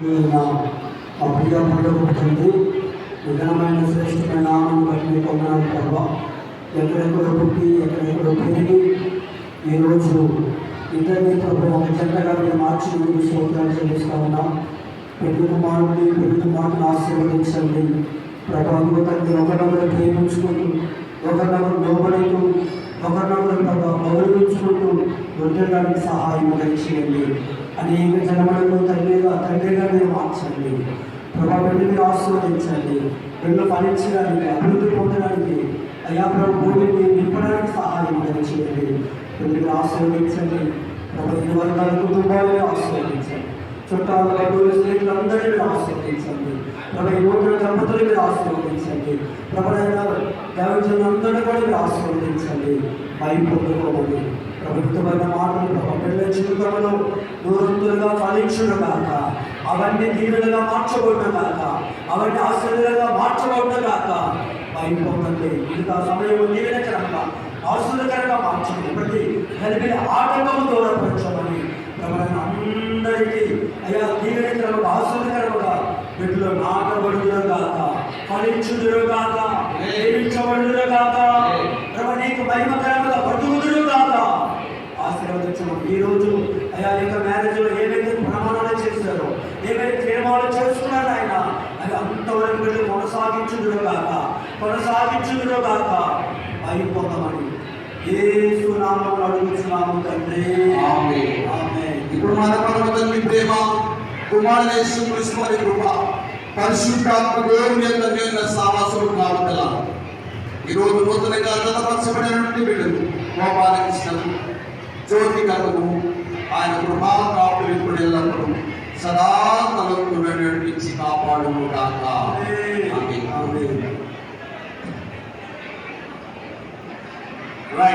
నా మా ప్రియ శ్రేష్టమైన నామం బట్టి మీకు వందనాలు ప్రభా. ఎక్కడెక్కడో పుట్టి ఎక్కడెక్కడ పెరిగి ఈరోజు ఇద్దరిని ప్రభు ఒక చెంతగా మీరు మార్చి మీకు స్తోత్రాలు చెల్లిస్తా ఉన్నాం. పెద్ద కుమారుడిని పెద్ద కుమారుని ఆశీర్వదించండి. ప్రభా ఇదిగో తండ్రి ఒకరినొకరు ప్రేమించుకుంటూ ఒకరినొకరు లోబడుతూ ఒకరినొకరు ప్రభావ గౌరవించుకుంటూ వృద్ధులకు సహాయం దయచేయండి. అనేక జనములను తండ్రిగా తండ్రిగా మీరు మార్చండి. ప్రభా వెళ్ళి మీరు ఆశీర్వదించండి రెండు ఫలించడానికి అభివృద్ధి పొందడానికి అయ్యా ప్రభు భూమిని నింపడానికి సహాయం దయచేయండి. వెళ్ళి మీరు ఆశీర్వదించండి ప్రభు ఇరు వర్గాల కుటుంబాలను ఆశీర్వదించండి చుట్టాలు బంధువులు స్నేహితులందరినీ మీరు ఆశీర్వదించండి ప్రభు ఈ నూతన దంపతులు మీరు ఆశీర్వదించండి ప్రభుత్వ దైవజనులందరినీ కూడా మీరు ఆశీర్వదించండి పై పొందుకోమని ప్రభుత్వమైన మాటలు ప్రభు పిల్లల జీవితంలో నూరంతులుగా ఫలించుడు కాక అవన్నీ దీవులుగా మార్చబడిన కాక అవన్నీ ఆశ్చర్యంగా మార్చబడిన కాక పై పొందండి. మిగతా సమయం దీవెనకరంగా ఆశ్చర్యకరంగా మార్చండి. ప్రతి కలిపి ఆటంకము దూరపరచమని ప్రభుత్వం అందరికీ అయ్యా దీవెనకరంగా ఆశ్చర్యకరంగా వీటిలో నాటబడుతున్న కాక ఫలించుదురు కాక ప్రేమించబడుదురు కాక ప్రభు నీకు మహిమకరంగా బతుకుదురు కాక ఆశీర్వదించము ఈ రోజు అయా యొక్క మ్యారేజ్లో ఏవైతే ప్రమాణాలు చేశారో ఏవైతే తీర్మానాలు చేసుకున్నారో ఆయన అది అంతవరకు వెళ్ళి కొనసాగించుదురు కాక కొనసాగించుదురు కాక అయిపోతామని ఏ సునామం అడుగుతున్నాము తండ్రి. ఇప్పుడు మన పరమ తండ్రి ప్రేమ వారి కృప. పరిశుద్ధాత్మ దేవుని యొక్క నిన్న సావాసము కావతల ఈరోజు నూతనంగా జతపరచబడినటువంటి బిడ్డలు గోపాలకృష్ణను జ్యోతి కథను ఆయన కృపా కాపులు ఇప్పుడు ఎల్లప్పుడూ సదా తలకు నడిపించి కాపాడును కాక. రైట్